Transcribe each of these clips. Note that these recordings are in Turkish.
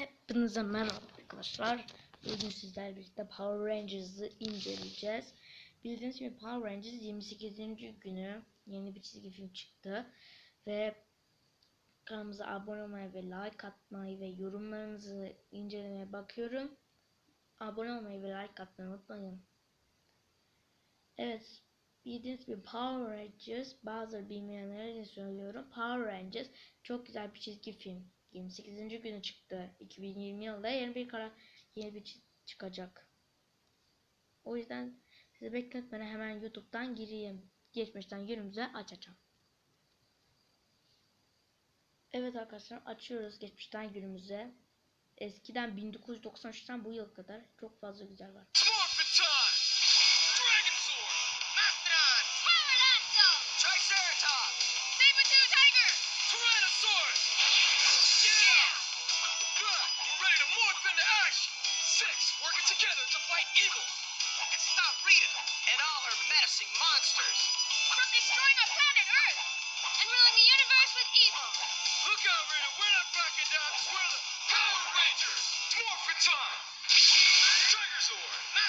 Hepinize merhaba arkadaşlar. Bugün sizlerle birlikte Power Rangers'ı inceleyeceğiz. Bildiğiniz gibi Power Rangers 28. günü yeni bir çizgi film çıktı. Ve kanalımıza abone olmayı ve like atmayı ve yorumlarınızı incelemeye bakıyorum. Abone olmayı ve like atmayı unutmayın. Evet, bildiğiniz gibi Power Rangers, bazıları bilmeyenlere de söylüyorum. Power Rangers çok güzel bir çizgi film. 28. günü çıktı. 2020 yılında yeni bir kara yeni bir çıkacak. O yüzden sizi bekletmeden hemen YouTube'dan gireyim. Geçmişten günümüze açacağım. Evet arkadaşlar açıyoruz geçmişten günümüze. Eskiden 1993'ten bu yıl kadar çok fazla güzel var. Monsters! From destroying our planet Earth! And ruling the universe with evil! Look out, Rita! We're not backing down we're the Power Rangers! Morphin time! Tigerzord!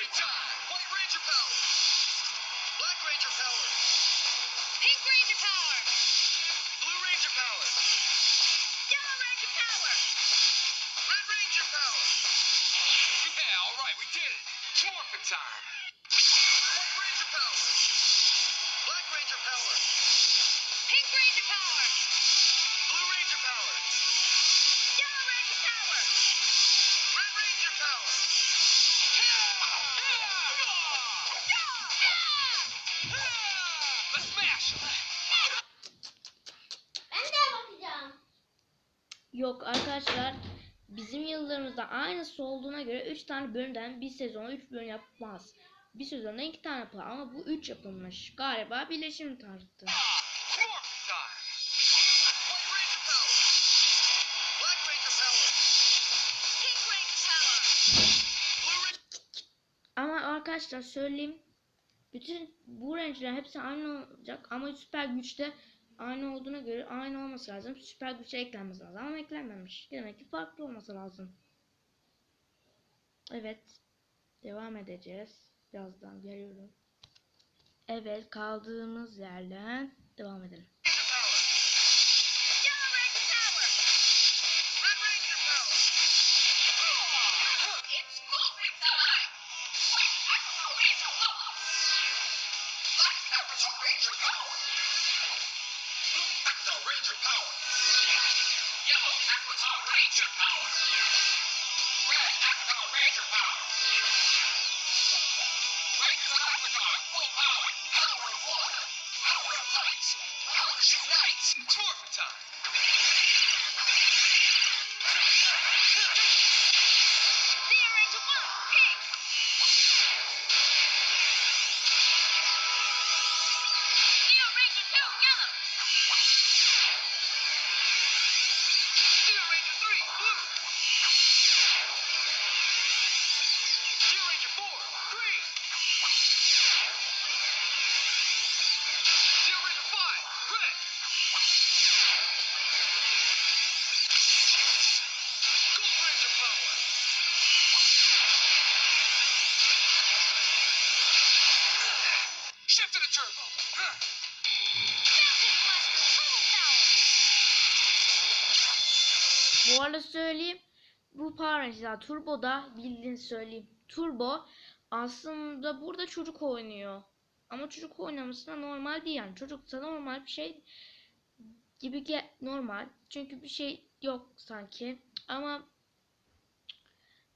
White Ranger power! Black Ranger power! Arkadaşlar bizim yıllarımızda aynısı olduğuna göre 3 tane bölümden bir sezon 3 bölüm yapmaz. Bir sezonda 2 tane yapar ama bu 3 yapılmış. Galiba birleşim tarzı. Ama arkadaşlar söyleyeyim. Bütün bu range'ler hepsi aynı olacak ama süper güçte aynı olduğuna göre aynı olması lazım. Süper güçe eklenmesi lazım ama eklenmemiş. Demek ki farklı olması lazım. Evet. Devam edeceğiz. Birazdan geliyorum. Evet kaldığımız yerden devam edelim. Lights, McClure time. Bu arada söyleyeyim. Bu Power Rangers'lar Turbo'da bildiğinizi söyleyeyim. Turbo aslında burada çocuk oynuyor. Ama çocuk oynaması da normal değil yani. Çocuksa normal bir şey gibi ge normal. Çünkü bir şey yok sanki. Ama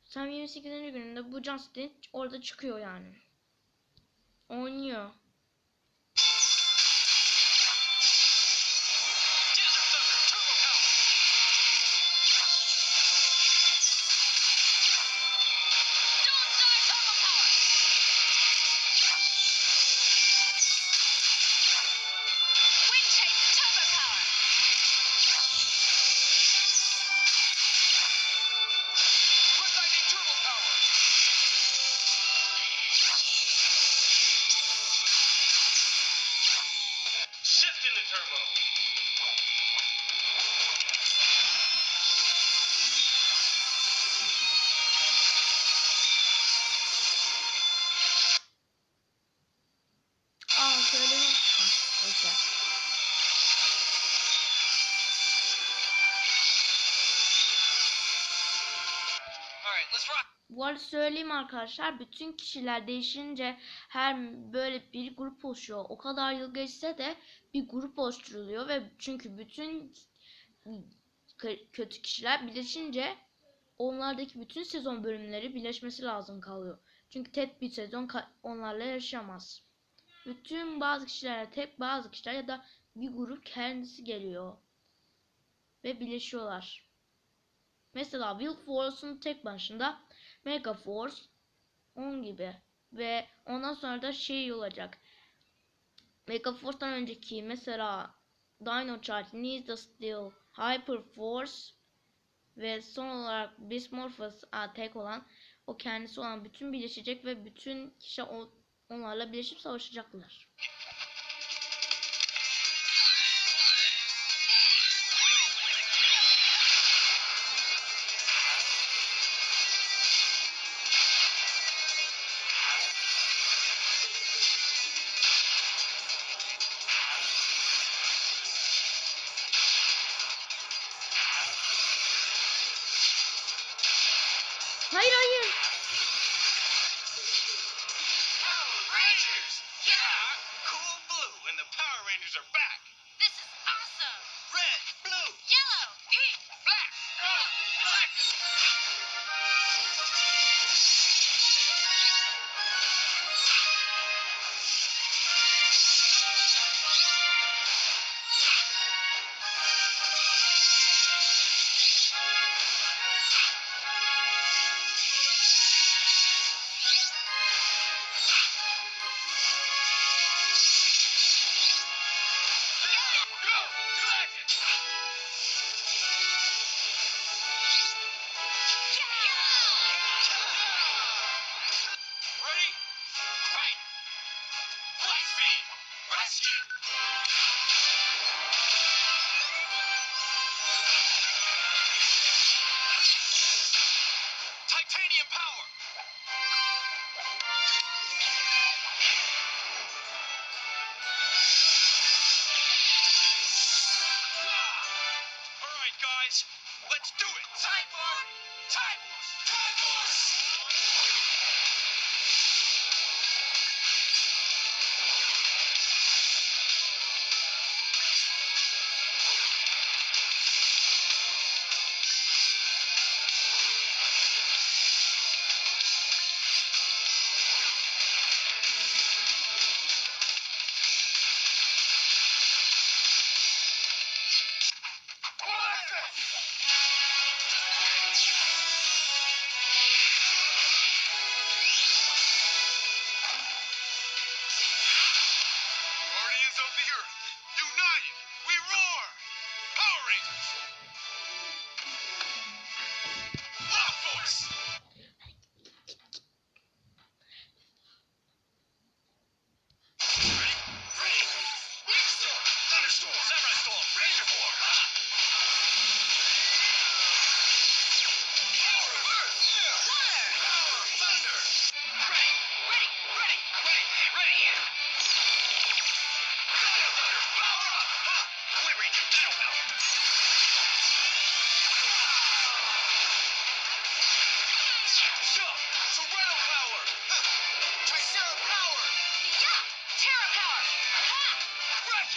Sam 28. gününde bu Justin orada çıkıyor yani. Oynuyor. Arada söyleyeyim arkadaşlar bütün kişiler değişince her böyle bir grup oluşuyor. O kadar yıl geçse de bir grup oluşturuluyor ve çünkü bütün kötü kişiler birleşince onlardaki bütün sezon bölümleri birleşmesi lazım kalıyor. Çünkü tek bir sezon onlarla yaşamaz. Bütün bazı kişiler tek bazı kişiler ya da bir grup kendisi geliyor ve birleşiyorlar. Mesela Will Force'un tek başında Mega Force 10 gibi ve ondan sonra da şey olacak. Mega Force'dan önceki mesela Dino Charge, Ninja Steel, Hyper Force ve son olarak Bismorphos tek olan o kendisi olan bütün birleşecek ve bütün kişi onlarla birleşip savaşacaklar. Hayır hayır.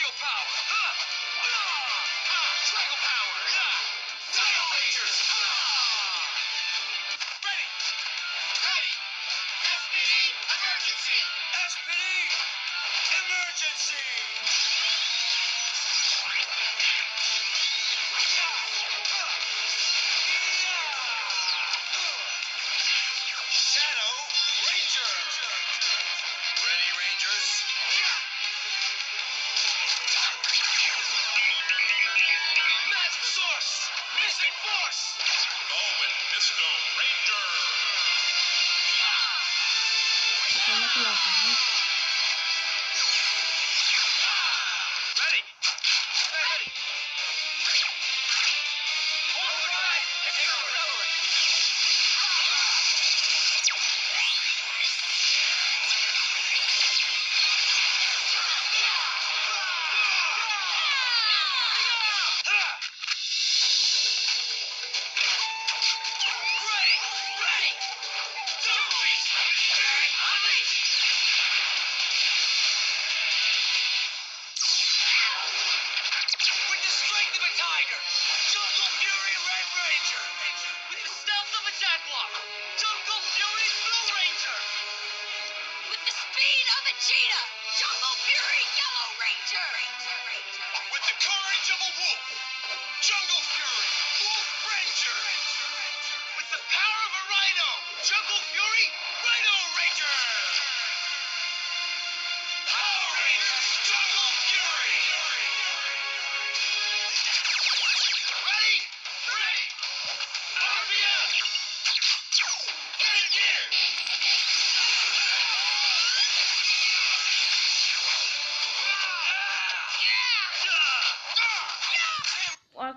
Brachio Power!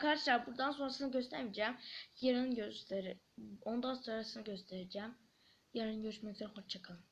Arkadaşlar buradan sonrasını göstermeyeceğim. Yarın gösteri. Ondan sonrasını göstereceğim. Yarın görüşmek üzere. Hoşçakalın.